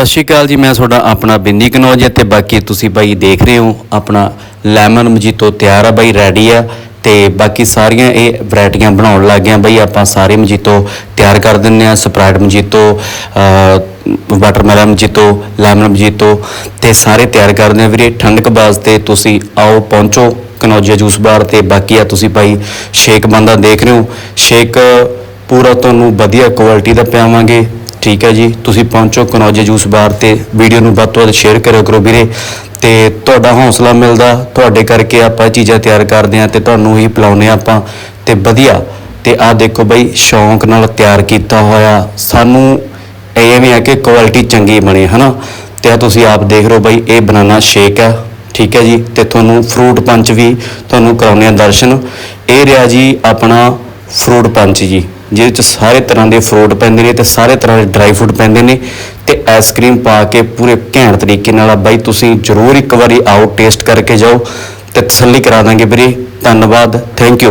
ਸਤਿ ਸ਼੍ਰੀ ਅਕਾਲ ਜੀ, ਮੈਂ ਤੁਹਾਡਾ ਆਪਣਾ ਬਿੰਦੀ ਕਨੌਜ ਤੇ ਬਾਕੀ ਤੁਸੀਂ ਬਾਈ ਦੇਖ ਰਹੇ ਹੋ, ਆਪਣਾ ਲੈਮਨ ਮਜੀਤੋ ਤਿਆਰ ਆ ਬਾਈ ਰੈਡੀ ਆ ਤੇ ਬਾਕੀ ਸਾਰੀਆਂ ਇਹ ਵੈਰਾਈਟੀਆਂ ਬਣਾਉਣ ਲੱਗ ਗਏ ਆ ਬਾਈ, ਆਪਾਂ ਸਾਰੇ ਮਜੀਤੋ ਤਿਆਰ ਕਰ ਦਿੰਨੇ ਆ, Sprite mojito watermelon mojito, lemon mojito ਤੇ ਸਾਰੇ ਤਿਆਰ ਕਰਦੇ ਆ ਵੀਰੇ, ਠੰਡਕ ਵਾਸਤੇ ਤੁਸੀਂ ਆਓ, ਪਹੁੰਚੋ ਕਨੌਜੀਆ ਜੂਸ ਬਾਰ ਤੇ, ਬਾਕੀ ਆ ਤੁਸੀਂ ਭਾਈ ਸ਼ੇਕ ਬੰਦਾ ਦੇਖ ਰਹੇ ਹੋ, ਸ਼ੇਕ ਪੂਰਾ ਤੁਹਾਨੂੰ ਵਧੀਆ ਕੁਆਲਿਟੀ ਦਾ ਪਿਆਵਾਂਗੇ। ਠੀਕ ਹੈ ਜੀ, ਤੁਸੀਂ ਪਹੁੰਚੋ ਕਨੌਜੇ ਜੂਸ ਬਾਰ ਤੇ ਵੀਡੀਓ ਨੂੰ ਵੱਧ ਤੋਂ ਵੱਧ ਸ਼ੇਅਰ ਕਰਿਓ ਕਰੋ ਵੀਰੇ। ਤੇ ਤੁਹਾਡਾ ਹੌਸਲਾ ਮਿਲਦਾ, ਤੁਹਾਡੇ ਕਰਕੇ ਆਪਾਂ ਚੀਜ਼ਾਂ ਤਿਆਰ ਕਰਦੇ ਆ ਤੇ ਤੁਹਾਨੂੰ ਹੀ ਪਿਲਾਉਂਦੇ ਹਾਂ ਆਪਾਂ। ਤੇ ਵਧੀਆ, ਤੇ ਆਹ ਦੇਖੋ ਬਈ, ਸ਼ੌਂਕ ਨਾਲ ਤਿਆਰ ਕੀਤਾ ਹੋਇਆ। ਸਾਨੂੰ ਇਹ ਆ ਕਿ ਕੁਆਲਿਟੀ ਚੰਗੀ ਬਣੇ, ਹਨਾ? ਤੇ ਆ ਤੁਸੀਂ ਆਪ ਦੇਖ ਰਹੇ ਹੋ ਬਈ, ਇਹ ਬਨਾਨਾ ਸ਼ੇਕ ਹੈ, ਠੀਕ ਹੈ ਜੀ? ਤੇ ਤੁਹਾਨੂੰ ਫਰੂਟ ਪੰਚ ਵੀ ਤੁਹਾਨੂੰ ਕਰਾਉਂਦੇ ਆ ਦਰਸ਼ਨ। ਇਹ ਰਿਹਾ ਜੀ ਆਪਣਾ ਫਰੂਟ ਪੰਚ ਜੀ। ਜਿਹਦੇ ਚ ਸਾਰੇ ਤਰ੍ਹਾਂ ਦੇ ਫਰੂਟ ਪੈਂਦੇ ਨੇ ਤੇ ਸਾਰੇ ਤਰ੍ਹਾਂ ਦੇ ਡਰਾਈ ਫਰੂਟ ਪੈਂਦੇ ਨੇ ਤੇ ਆਈਸਕ੍ਰੀਮ ਪਾ ਕੇ ਪੂਰੇ ਘੈਂਟ ਤਰੀਕੇ ਨਾਲ ਆ ਬਾਈ ਤੁਸੀਂ ਜ਼ਰੂਰ ਇੱਕ ਵਾਰੀ ਆਓ ਟੇਸਟ ਕਰਕੇ ਜਾਓ ਤੇ ਤਸੱਲੀ ਕਰਾ ਦਾਂਗੇ ਵੀਰੇ। ਧੰਨਵਾਦ। Thank you